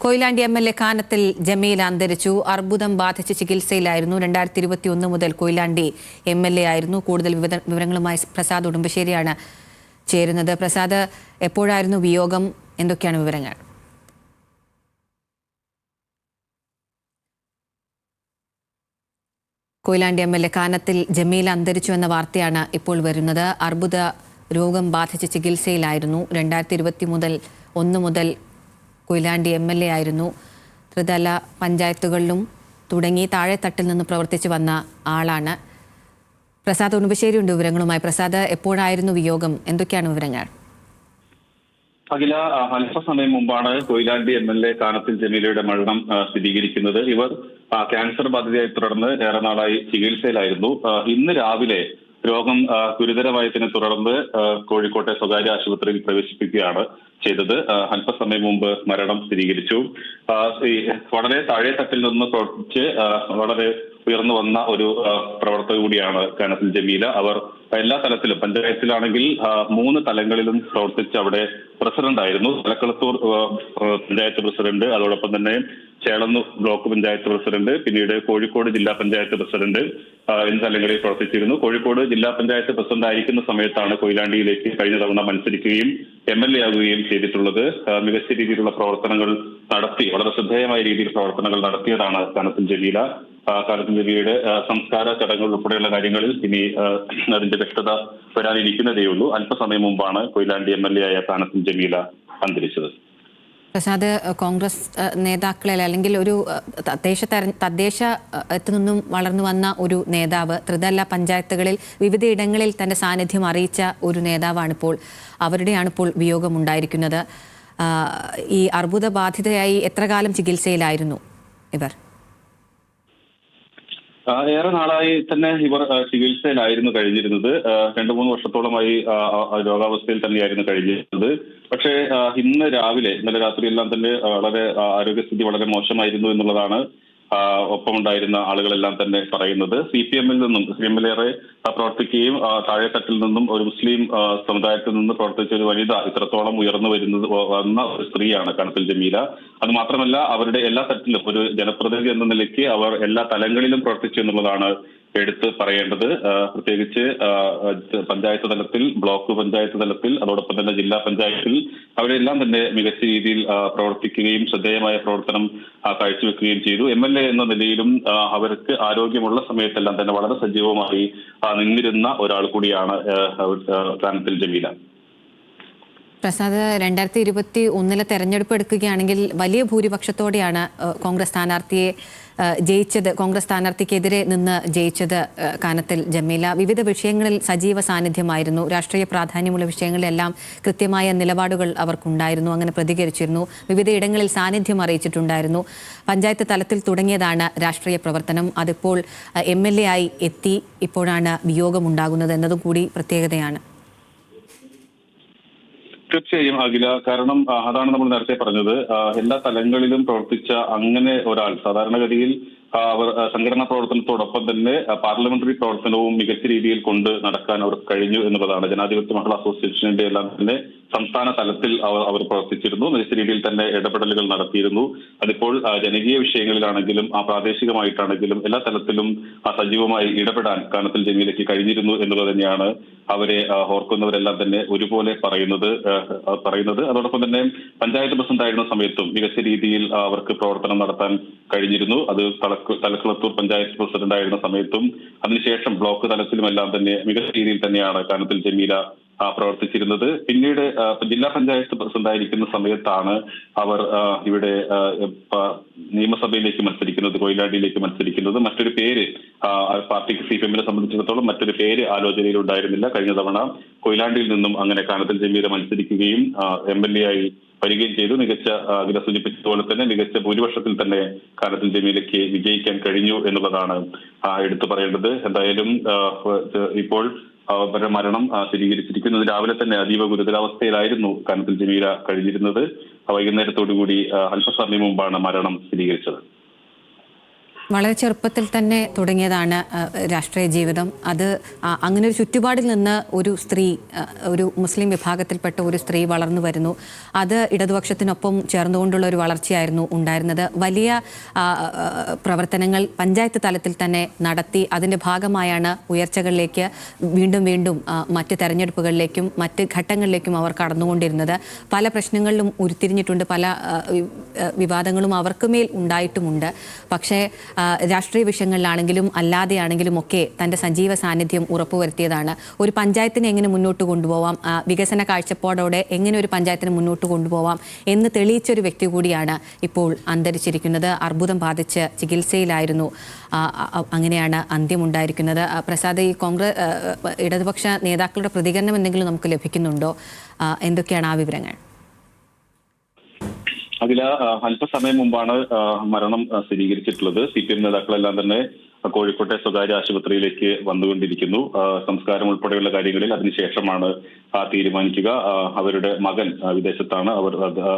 Koyilandy M L A Kanathil Jameel അന്തരിച്ചു. അർബുദം ബാധിച്ച് ചികിത്സയിലായിരുന്നു. രണ്ടായിരത്തി ഇരുപത്തി ഒന്ന് മുതൽ കൊയിലാണ്ടി എം എൽ എ ആയിരുന്നു. കൂടുതൽ വിവര- വിവരങ്ങളുമായി പ്രസാദ് ഉടുമ്പശ്ശേരിയാണ് ചേരുന്നത്. പ്രസാദ് എപ്പോഴായിരുന്നു വിയോഗം? എന്തൊക്കെയാണ് വിവരങ്ങൾ? Koyilandy M L A Kanathil Jameel അന്തരിച്ചു എന്ന വാർത്തയാണ് ഇപ്പോൾ വരുന്നത്. അർബുദ രോഗം ബാധിച്ച് ചികിത്സയിലായിരുന്നു. രണ്ടായിരത്തി ഇരുപത്തി മുതൽ ഒന്ന് മുതൽ കൊയിലാണ്ടി എം എൽ എ ആയിരുന്നു. ത്രിതല പഞ്ചായത്തുകളിലും തുടങ്ങി താഴെത്തട്ടിൽ നിന്ന് പ്രവർത്തിച്ചു വന്ന ആളാണ്. പ്രസാദ് ഉണുപശ്ശേരി ഉണ്ട് വിവരങ്ങളുമായി. പ്രസാദ് എപ്പോഴായിരുന്നു വിയോഗം? എന്തൊക്കെയാണ് വിവരങ്ങൾ? അഖില അല്പസമയം മുമ്പാണ് Koyilandy M L A Kanathil ജമീലയുടെ മരണം സ്ഥിരീകരിക്കുന്നത്. ഇവർ ക്യാൻസർ ബാധിതയായി തുടർന്ന് ഏറെ നാളായി ചികിത്സയിലായിരുന്നു. ഇന്ന് രാവിലെ രോഗം ഗുരുതരമായതിനെ തുടർന്ന് കോഴിക്കോട്ടെ സ്വകാര്യ ആശുപത്രിയിൽ പ്രവേശിപ്പിക്കുകയാണ് ചെയ്തത്. അല്പസമയം മുമ്പ് മരണം സ്ഥിരീകരിച്ചു. വളരെ താഴെ തട്ടിൽ നിന്ന് പ്രവർത്തിച്ച് വളരെ ഉയർന്നു വന്ന ഒരു പ്രവർത്തക കൂടിയാണ് കാനത്തിൽ ജമീല. അവർ എല്ലാ തലത്തിലും പഞ്ചായത്തിലാണെങ്കിൽ മൂന്ന് തലങ്ങളിലും പ്രവർത്തിച്ച് അവിടെ പ്രസിഡന്റ് ആയിരുന്നു. തലക്കളത്തൂർ പഞ്ചായത്ത് പ്രസിഡന്റ് അതോടൊപ്പം തന്നെ ചേളന്നൂർ ബ്ലോക്ക് പഞ്ചായത്ത് പ്രസിഡന്റ് പിന്നീട് കോഴിക്കോട് ജില്ലാ പഞ്ചായത്ത് പ്രസിഡന്റ് എന്നീ തലങ്ങളിൽ പ്രവർത്തിച്ചിരുന്നു. കോഴിക്കോട് ജില്ലാ പഞ്ചായത്ത് പ്രസിഡന്റ് ആയിരിക്കുന്ന സമയത്താണ് കൊയിലാണ്ടിയിലേക്ക് കഴിഞ്ഞ തവണ മത്സരിക്കുകയും എം എൽ എ ആകുകയും ചെയ്തിട്ടുള്ളത്. മികച്ച രീതിയിലുള്ള പ്രവർത്തനങ്ങൾ നടത്തി വളരെ ശ്രദ്ധേയമായ രീതിയിൽ പ്രവർത്തനങ്ങൾ നടത്തിയതാണ് കനത്തിൽ ജലീല കനത്തിൽ സംസ്കാര ചടങ്ങുകൾ ഉൾപ്പെടെയുള്ള കാര്യങ്ങളിൽ ഇനി അതിന്റെ വ്യക്തത വരാനിരിക്കുന്നതേ ഉള്ളൂ. അല്പസമയം മുമ്പാണ് കൊയിലാണ്ടി എം എൽ എ ആയ താനസം ജമീല അന്തരിച്ചത്. പ്രസാദ് കോൺഗ്രസ് നേതാക്കളെ അല്ലെങ്കിൽ ഒരു തദ്ദേശ തദ്ദേശ നിന്നും വളർന്നു വന്ന ഒരു നേതാവ് ത്രിതല പഞ്ചായത്തുകളിൽ വിവിധ ഇടങ്ങളിൽ തന്റെ സാന്നിധ്യം അറിയിച്ച ഒരു നേതാവാണിപ്പോൾ അവരുടെയാണിപ്പോൾ വിയോഗമുണ്ടായിരിക്കുന്നത്. ആഹ്, ഈ അർബുദ ബാധിതയായി എത്ര കാലം ചികിത്സയിലായിരുന്നു ഇവർ? ഏറെ നാളായി തന്നെ ഇവർ ചികിത്സയിലായിരുന്നു കഴിഞ്ഞിരുന്നത്. രണ്ടു മൂന്ന് വർഷത്തോളമായി രോഗാവസ്ഥയിൽ തന്നെയായിരുന്നു കഴിഞ്ഞിരുന്നത്. പക്ഷേ ഇന്ന് രാവിലെ ഇന്നലെ രാത്രിയെല്ലാം തന്നെ വളരെ ആരോഗ്യസ്ഥിതി വളരെ മോശമായിരുന്നു എന്നുള്ളതാണ് ഒപ്പമുണ്ടായിരുന്ന ആളുകളെല്ലാം തന്നെ പറയുന്നത് സി പി എമ്മിൽ നിന്നും സി എമ്മിലേറെ പ്രവർത്തിക്കുകയും താഴെത്തട്ടിൽ നിന്നും ഒരു മുസ്ലിം സമുദായത്തിൽ നിന്ന് പ്രവർത്തിച്ച ഒരു വനിത ഇത്രത്തോളം ഉയർന്നു വരുന്നത് വന്ന ഒരു സ്ത്രീയാണ് കണത്തിൽ ജമീല. അത് മാത്രമല്ല അവരുടെ എല്ലാ തട്ടിലും ഒരു ജനപ്രതിനിധി എന്ന നിലയ്ക്ക് അവർ എല്ലാ തലങ്ങളിലും പ്രവർത്തിച്ചു എന്നുള്ളതാണ് എടുത്ത് പറയേണ്ടത്. പ്രത്യേകിച്ച് പഞ്ചായത്ത് തലത്തിൽ ബ്ലോക്ക് പഞ്ചായത്ത് തലത്തിൽ അതോടൊപ്പം തന്നെ ജില്ലാ പഞ്ചായത്തിൽ അവരെല്ലാം തന്നെ മികച്ച രീതിയിൽ പ്രവർത്തിക്കുകയും ശ്രദ്ധേയമായ പ്രവർത്തനം കാഴ്ചവെക്കുകയും ചെയ്തു. എം എൽ എ എന്ന നിലയിലും അവർക്ക് ആരോഗ്യമുള്ള സമയത്തെല്ലാം തന്നെ വളരെ സജീവമായി നിന്നിരുന്ന ഒരാൾ കൂടിയാണ് കാനത്തിൽ ജമീല. പ്രസാദ് രണ്ടായിരത്തി ഇരുപത്തി ഒന്നിലെ തെരഞ്ഞെടുപ്പ് എടുക്കുകയാണെങ്കിൽ വലിയ ഭൂരിപക്ഷത്തോടെയാണ് കോൺഗ്രസ് സ്ഥാനാർത്ഥിയെ ജയിച്ചത്. കോൺഗ്രസ് സ്ഥാനാർത്ഥിക്കെതിരെ നിന്ന് ജയിച്ചത് കാനത്തിൽ ജമീല. വിവിധ വിഷയങ്ങളിൽ സജീവ സാന്നിധ്യമായിരുന്നു. രാഷ്ട്രീയ പ്രാധാന്യമുള്ള വിഷയങ്ങളിലെല്ലാം കൃത്യമായ നിലപാടുകൾ അവർക്കുണ്ടായിരുന്നു. അങ്ങനെ പ്രതികരിച്ചിരുന്നു. വിവിധ ഇടങ്ങളിൽ സാന്നിധ്യം അറിയിച്ചിട്ടുണ്ടായിരുന്നു. പഞ്ചായത്ത് തലത്തിൽ തുടങ്ങിയതാണ് രാഷ്ട്രീയ പ്രവർത്തനം. അതിപ്പോൾ എ ആയി എത്തി ഇപ്പോഴാണ് വിയോഗമുണ്ടാകുന്നത് എന്നതും കൂടി പ്രത്യേകതയാണ്. തീർച്ചയായും അഖില. കാരണം അതാണ് നമ്മൾ നേരത്തെ പറഞ്ഞത്. എല്ലാ തലങ്ങളിലും പ്രവർത്തിച്ച അങ്ങനെ ഒരാൾ സാധാരണഗതിയിൽ അവർ സംഘടനാ പ്രവർത്തനത്തോടൊപ്പം തന്നെ പാർലമെന്ററി പ്രവർത്തനവും മികച്ച രീതിയിൽ കൊണ്ട് നടക്കാൻ അവർക്ക് കഴിഞ്ഞു എന്നുള്ളതാണ്. ജനാധിപത്യ മഹിളാ അസോസിയേഷന്റെ എല്ലാം തന്നെ സംസ്ഥാന തലത്തിൽ അവർ അവർ പ്രവർത്തിച്ചിരുന്നു. മികച്ച രീതിയിൽ തന്നെ ഇടപെടലുകൾ നടത്തിയിരുന്നു. അതിപ്പോൾ ജനകീയ വിഷയങ്ങളിലാണെങ്കിലും ആ പ്രാദേശികമായിട്ടാണെങ്കിലും എല്ലാ തലത്തിലും ആ, സജീവമായി ഇടപെടാൻ കാനത്തിൽ ജമീലയ്ക്ക് കഴിഞ്ഞിരുന്നു എന്നുള്ളത് തന്നെയാണ് അവരെ ഓർക്കുന്നവരെല്ലാം തന്നെ ഒരുപോലെ പറയുന്നത് പറയുന്നത്. അതോടൊപ്പം തന്നെ പഞ്ചായത്ത് പ്രസിഡന്റായിരുന്ന സമയത്തും മികച്ച രീതിയിൽ അവർക്ക് പ്രവർത്തനം നടത്താൻ കഴിഞ്ഞിരുന്നു. അത് തലക്ക് തലക്കുളത്തൂർ പഞ്ചായത്ത് പ്രസിഡന്റ് ആയിരുന്ന സമയത്തും. അതിനുശേഷം ബ്ലോക്ക് തലത്തിലുമെല്ലാം തന്നെ മികച്ച രീതിയിൽ തന്നെയാണ് കാനത്തിൽ ജമീല പ്രവർത്തിച്ചിരുന്നത്. പിന്നീട് ജില്ലാ പഞ്ചായത്ത് പ്രസിഡന്റ് ആയിരിക്കുന്ന സമയത്താണ് അവർ ഇവിടെ നിയമസഭയിലേക്ക് മത്സരിക്കുന്നത് കൊയിലാണ്ടിയിലേക്ക് മത്സരിക്കുന്നത്. മറ്റൊരു പേര് പാർട്ടിക്ക് സി പി എമ്മിനെ സംബന്ധിച്ചിടത്തോളം മറ്റൊരു പേര് ആലോചനയിൽ ഉണ്ടായിരുന്നില്ല കഴിഞ്ഞ തവണ കൊയിലാണ്ടിയിൽ നിന്നും അങ്ങനെ കാനത്തിൽ ജമീര മത്സരിക്കുകയും എം എൽ എ ആയി വരികയും ചെയ്തു. മികച്ച അതിനെ സൂചിപ്പിച്ചതുപോലെ തന്നെ മികച്ച ഭൂരിപക്ഷത്തിൽ തന്നെ കാനത്തിൽ ജമീലയ്ക്ക് വിജയിക്കാൻ കഴിഞ്ഞു എന്നുള്ളതാണ് എടുത്തു പറയേണ്ടത്. എന്തായാലും ഇപ്പോൾ അവരുടെ മരണം സ്ഥിരീകരിച്ചിരിക്കുന്നത് രാവിലെ തന്നെ അതീവ ഗുരുതരാവസ്ഥയിലായിരുന്നു കനത്തിൽ ജമീല കഴിഞ്ഞിരുന്നത്. വൈകുന്നേരത്തോടുകൂടി കൂടി അല്പസമയം മുമ്പാണ് മരണം സ്ഥിരീകരിച്ചത്. വളരെ ചെറുപ്പത്തിൽ തന്നെ തുടങ്ങിയതാണ് രാഷ്ട്രീയ ജീവിതം. അത് അങ്ങനെ ഒരു ചുറ്റുപാടിൽ നിന്ന് ഒരു സ്ത്രീ ഒരു മുസ്ലിം വിഭാഗത്തിൽപ്പെട്ട ഒരു സ്ത്രീ വളർന്നു വരുന്നു. അത് ഇടതുപക്ഷത്തിനൊപ്പം ചേർന്നുകൊണ്ടുള്ള ഒരു വളർച്ചയായിരുന്നു ഉണ്ടായിരുന്നത്. വലിയ പ്രവർത്തനങ്ങൾ പഞ്ചായത്ത് തലത്തിൽ തന്നെ നടത്തി അതിന്റെ ഭാഗമായാണ് ഉയർച്ചകളിലേക്ക് വീണ്ടും വീണ്ടും മറ്റ് തെരഞ്ഞെടുപ്പുകളിലേക്കും മറ്റ് ഘട്ടങ്ങളിലേക്കും അവർ കടന്നുകൊണ്ടിരുന്നത്. പല പ്രശ്നങ്ങളിലും ഉരുത്തിരിഞ്ഞിട്ടുണ്ട് പല വിവാദങ്ങളും അവർക്ക് മേൽ ഉണ്ടായിട്ടുമുണ്ട്. പക്ഷേ രാഷ്ട്രീയ വിഷയങ്ങളിലാണെങ്കിലും അല്ലാതെയാണെങ്കിലും ഒക്കെ തന്റെ സജീവ സാന്നിധ്യം ഉറപ്പുവരുത്തിയതാണ്. ഒരു പഞ്ചായത്തിനെ എങ്ങനെ മുന്നോട്ട് കൊണ്ടുപോവാം? വികസന കാഴ്ചപ്പാടോടെ എങ്ങനെ ഒരു പഞ്ചായത്തിനെ മുന്നോട്ട് കൊണ്ടുപോവാം എന്ന് തെളിയിച്ച ഒരു വ്യക്തി കൂടിയാണ് ഇപ്പോൾ അന്തരിച്ചിരിക്കുന്നത്. അർബുദം ബാധിച്ച് ചികിത്സയിലായിരുന്നു. അങ്ങനെയാണ് അന്ത്യമുണ്ടായിരിക്കുന്നത്. പ്രസാദ് ഈ കോൺഗ്രസ് ഇടതുപക്ഷ നേതാക്കളുടെ പ്രതികരണം എന്തെങ്കിലും നമുക്ക് ലഭിക്കുന്നുണ്ടോ? എന്തൊക്കെയാണ് ആ വിവരങ്ങൾ? അതിൽ അല്പസമയം മുമ്പാണ് മരണം സ്ഥിരീകരിച്ചിട്ടുള്ളത്. സി പി എം നേതാക്കളെല്ലാം തന്നെ കോഴിക്കോട്ടെ സ്വകാര്യ ആശുപത്രിയിലേക്ക് വന്നുകൊണ്ടിരിക്കുന്നു. സംസ്കാരം ഉൾപ്പെടെയുള്ള കാര്യങ്ങളിൽ അതിനുശേഷമാണ് തീരുമാനിക്കുക. അവരുടെ മകൻ വിദേശത്താണ് അവർ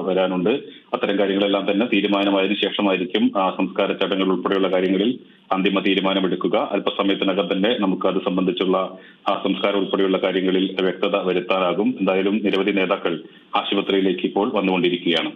വരാനുണ്ട്. അത്തരം കാര്യങ്ങളെല്ലാം തന്നെ തീരുമാനമായതിനു ശേഷമായിരിക്കും സംസ്കാര ചടങ്ങുകൾ ഉൾപ്പെടെയുള്ള കാര്യങ്ങളിൽ അന്തിമ തീരുമാനമെടുക്കുക. അല്പസമയത്തിനകം തന്നെ നമുക്ക് അത് സംബന്ധിച്ചുള്ള സംസ്കാരം ഉൾപ്പെടെയുള്ള കാര്യങ്ങളിൽ വ്യക്തത വരുത്താനാകും. എന്തായാലും നിരവധി നേതാക്കൾ ആശുപത്രിയിലേക്ക് ഇപ്പോൾ വന്നുകൊണ്ടിരിക്കുകയാണ്.